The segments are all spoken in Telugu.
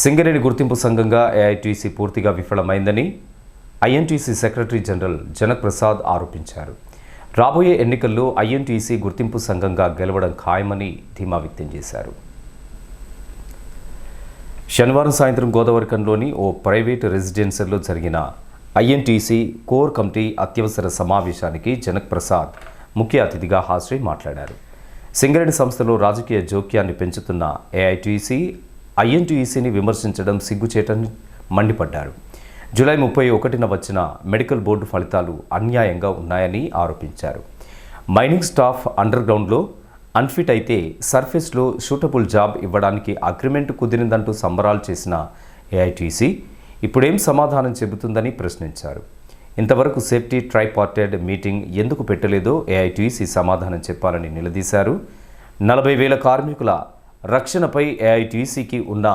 సింగరేణి గుర్తింపు సంఘంగా ఏఐటీసీ పూర్తిగా విఫలమైందని INTC secretary general Janak Prasad ఆరోపించారు. రాబోయే ఎన్నికల్లో ఐఎన్టీసీ గుర్తింపు సంఘంగా గెలవడం ఖాయమని ధీమా వ్యక్తం చేశారు. శనివారం సాయంత్రం గోదావరికంలోని ఓ ప్రైవేటు రెసిడెన్సీలో జరిగిన ఐఎన్టీసీ కోర్ కమిటీ అత్యవసర సమావేశానికి జనక్ ప్రసాద్ ముఖ్య అతిథిగా హాజరై మాట్లాడారు. సింగరేణి సంస్థలో రాజకీయ జోక్యాన్ని పెంచుతున్న ఏఐటీసీ ఐఎన్టీఈసీని విమర్శించడం సిగ్గుచేటని మండిపడ్డారు. జూలై ముప్పై ఒకటిన వచ్చిన మెడికల్ బోర్డు ఫలితాలు అన్యాయంగా ఉన్నాయని ఆరోపించారు. మైనింగ్ స్టాఫ్ అండర్ గ్రౌండ్లో అన్ఫిట్ అయితే సర్ఫేస్లో షూటబుల్ జాబ్ ఇవ్వడానికి అగ్రిమెంట్ కుదిరిందంటూ సంబరాలు చేసిన ఏఐటీసీ ఇప్పుడేం సమాధానం చెబుతుందని ప్రశ్నించారు. ఇంతవరకు సేఫ్టీ ట్రైపార్టెడ్ మీటింగ్ ఎందుకు పెట్టలేదో ఏఐటీసీ సమాధానం చెప్పాలని నిలదీశారు. నలభై వేల కార్మికుల రక్షణపై ఏఐటీసీకి ఉన్న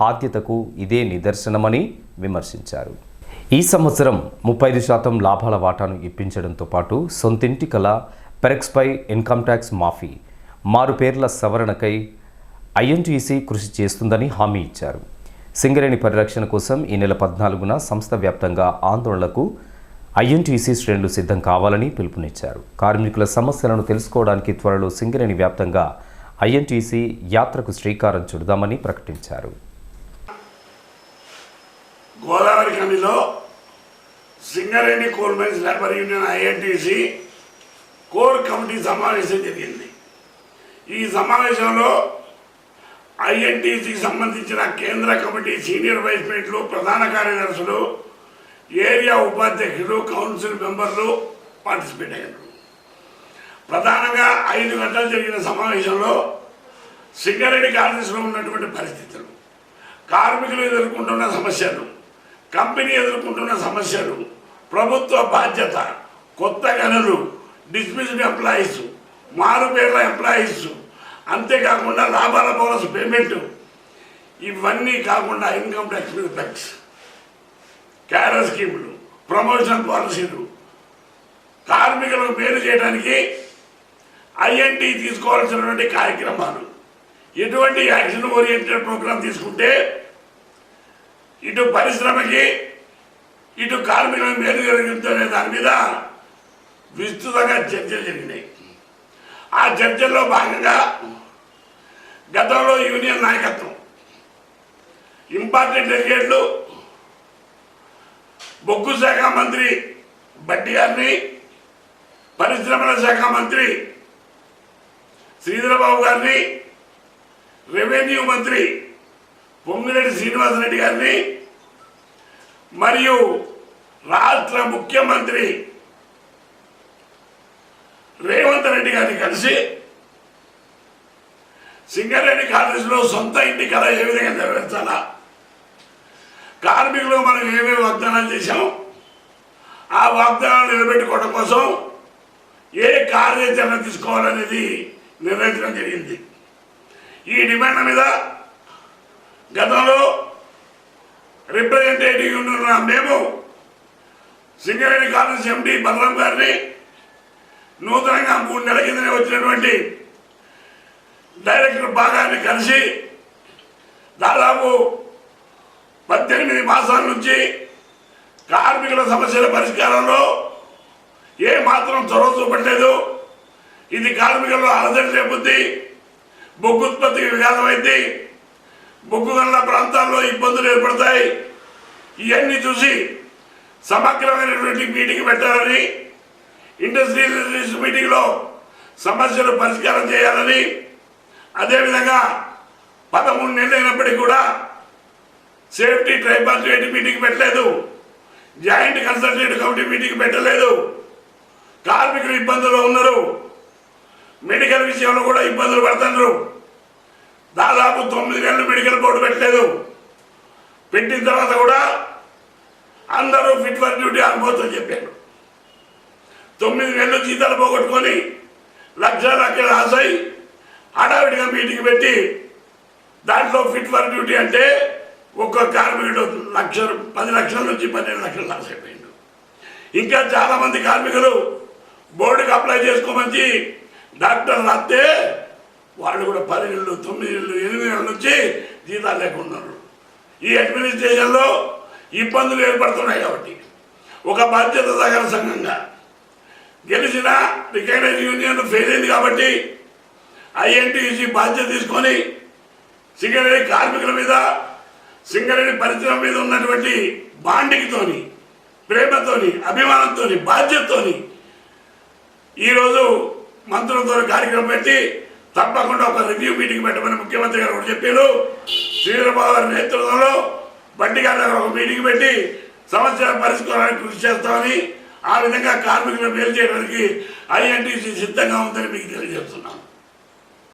బాధ్యతకు ఇదే నిదర్శనమని విమర్శించారు. ఈ సంవత్సరం ముప్పై ఐదు శాతం లాభాల వాటాను ఇప్పించడంతో పాటు సొంతింటి కల పెరెక్స్పై ఇన్కమ్ ట్యాక్స్ మాఫీ మారు పేర్ల సవరణకై ఐఎన్టీసీ కృషి చేస్తుందని హామీ ఇచ్చారు. సింగరేణి పరిరక్షణ కోసం ఈ నెల పద్నాలుగున సంస్థ వ్యాప్తంగా ఆందోళనలకు ఐఎన్టీసీ శ్రేణులు సిద్ధం కావాలని పిలుపునిచ్చారు. కార్మికుల సమస్యలను తెలుసుకోవడానికి త్వరలో సింగరేణి వ్యాప్తంగా ఐఎన్టీసీ యాత్రకు శ్రీకారం చుడదామని ప్రకటించారు. Godavari కమిలో Singareni coal mines labour union INTC core committee సమావేశం జరిగింది. ఈ సమావేశంలో ఐఎన్టీసీకి సంబంధించిన కేంద్ర కమిటీ సీనియర్ వైస్ ప్రెసిడెంట్లు ప్రధాన కార్యదర్శులు ఏరియా ఉపాధ్యక్షులు కౌన్సిల్ మెంబర్లు పార్టిసిపేట్ అయ్యారు. ప్రధానంగా ఐదు గంటలు జరిగిన సమావేశంలో సింగరేణి కార్మికులు ఉన్నటువంటి పరిస్థితులు కార్మికులు ఎదుర్కొంటున్న సమస్యలు కంపెనీ ఎదుర్కొంటున్న సమస్యలు ప్రభుత్వ బాధ్యత కొత్త గనులు డిస్మిస్డ్ ఎంప్లాయీస్ మారుపేర్ల ఎంప్లాయీస్ అంతేకాకుండా లాభాల బోనస్ పేమెంట్ ఇవన్నీ కాకుండా ఇన్కమ్ ట్యాక్స్ మీద ట్యాక్స్ క్యారర్ స్కీములు ప్రమోషన్ పాలసీలు కార్మికులకు మేలు చేయడానికి ఐఎన్టీ తీసుకోవాల్సినటువంటి కార్యక్రమాలు. ఎటువంటి యాక్షన్ ఓరియంటెడ్ ప్రోగ్రాం తీసుకుంటే ఇటు పరిశ్రమకి ఇటు కార్మికులకు మేలు జరుగుతుందనే దాని మీద విస్తృతంగా చర్చలు జరిగినాయి. ఆ చర్చల్లో భాగంగా గతంలో యూనియన్ నాయకత్వం ఇంపార్టెంట్ డెలిగేట్లు బొగ్గు శాఖ మంత్రి బట్టి గారిని పరిశ్రమల శాఖ మంత్రి శ్రీధరబాబు గారిని రెవెన్యూ మంత్రి పొంగిరెడ్డి శ్రీనివాసరెడ్డి గారిని మరియు రాష్ట్ర ముఖ్యమంత్రి రేవంత్ రెడ్డి గారిని కలిసి సింగారెడ్డి కాలేజీలో సొంత ఇంటి కళ ఏ విధంగా నెరవేర్చాలా? కార్మికులు మనం ఏమేమి వాగ్దానాలు చేశాం? ఆ వాగ్దానాలు నిలబెట్టుకోవడం కోసం ఏ కార్యాచరణ తీసుకోవాలనేది నిర్ణయించడం జరిగింది. ఈ డిమాండ్ మీద గతంలో రిప్రజెంటేటివ్ ఉన్న మేము సింగరేణి కాలేజ్ ఎండి బలరాం గారిని నూతనంగా మూడు నెలల కిందనే వచ్చినటువంటి డైరెక్టర్ భాగాన్ని కలిసి దాదాపు పద్దెనిమిది మాసాల నుంచి కార్మికుల సమస్యల పరిష్కారంలో ఏ మాత్రం చొరవ చూపట్లేదు. ఇది కార్మికుల్లో అలజడి రేపుద్ది బొగ్గు ఉత్పత్తికి విఘాతమైంది బొగ్గు గల్ల ప్రాంతాల్లో ఇబ్బందులు ఏర్పడతాయి. ఇవన్నీ చూసి సమగ్రమైనటువంటి మీటింగ్ పెట్టాలని ఇండస్ట్రియల్ మీటింగ్లో సమస్యలు పరిష్కారం చేయాలని అదేవిధంగా పదమూడు నెలలైనప్పటికీ కూడా సేఫ్టీ ట్రైపార్టీ మీటింగ్ పెట్టలేదు. జాయింట్ కన్సల్టేటివ్ కమిటీ మీటింగ్ పెట్టలేదు. కార్మికులు ఇబ్బందుల్లో ఉన్నారు. మెడికల్ విషయంలో కూడా ఇబ్బందులు పడుతున్నారు. దాదాపు తొమ్మిది నెలలు మెడికల్ బోర్డు పెట్టలేదు. పెట్టిన తర్వాత కూడా అందరూ ఫిట్ ఫర్ డ్యూటీ అనుభవతో చెప్పారు. తొమ్మిది నెలలు జీతాలు పోగొట్టుకొని లక్ష లక్షలు ఆశై హడావిడిగా మీటింగ్ పెట్టి దాంట్లో ఫిట్ ఫర్ డ్యూటీ అంటే ఒక్క కార్మికుడు లక్ష పది లక్షల నుంచి పన్నెండు లక్షలు లాస్ అయిపోయిండు ఇంకా చాలామంది కార్మికులు బోర్డుకి అప్లై చేసుకోమని డాక్టర్ రాస్తే వాళ్ళు కూడా పది ఏళ్ళు తొమ్మిది ఏళ్ళు ఎనిమిది నెలల నుంచి జీతాలు లేకున్నారు ఈ అడ్మినిస్ట్రేషన్లో ఇబ్బందులు ఏర్పడుతున్నాయి కాబట్టి ఒక బాధ్యత సహకార సంఘంగా గెలిచిన రికగ్నైజ్ యూనియన్ ఫెయిల్ అయింది కాబట్టి ఐఎన్టీసీ బాధ్యత తీసుకొని సింగరేణి కార్మికుల మీద సింగరేణి పరిశ్రమ మీద ఉన్నటువంటి బాండికితోని ప్రేమతోని అభిమానంతోని బాధ్యతతోని ఈరోజు మంత్రులతో కార్యక్రమం పెట్టి తప్పకుండా ఒక రివ్యూ మీటింగ్ పెట్టమని ముఖ్యమంత్రి గారు కూడా చెప్పారు. శ్రీధరబాబు గారి నేతృత్వంలో బండి గారి దగ్గర ఒక మీటింగ్ పెట్టి సమస్య పరిష్కారానికి కృషి చేస్తామని ఆ విధంగా కార్మికులను మేలు చేయడానికి ఐఎన్టీసీ సిద్ధంగా ఉందని మీకు తెలియజేస్తున్నాను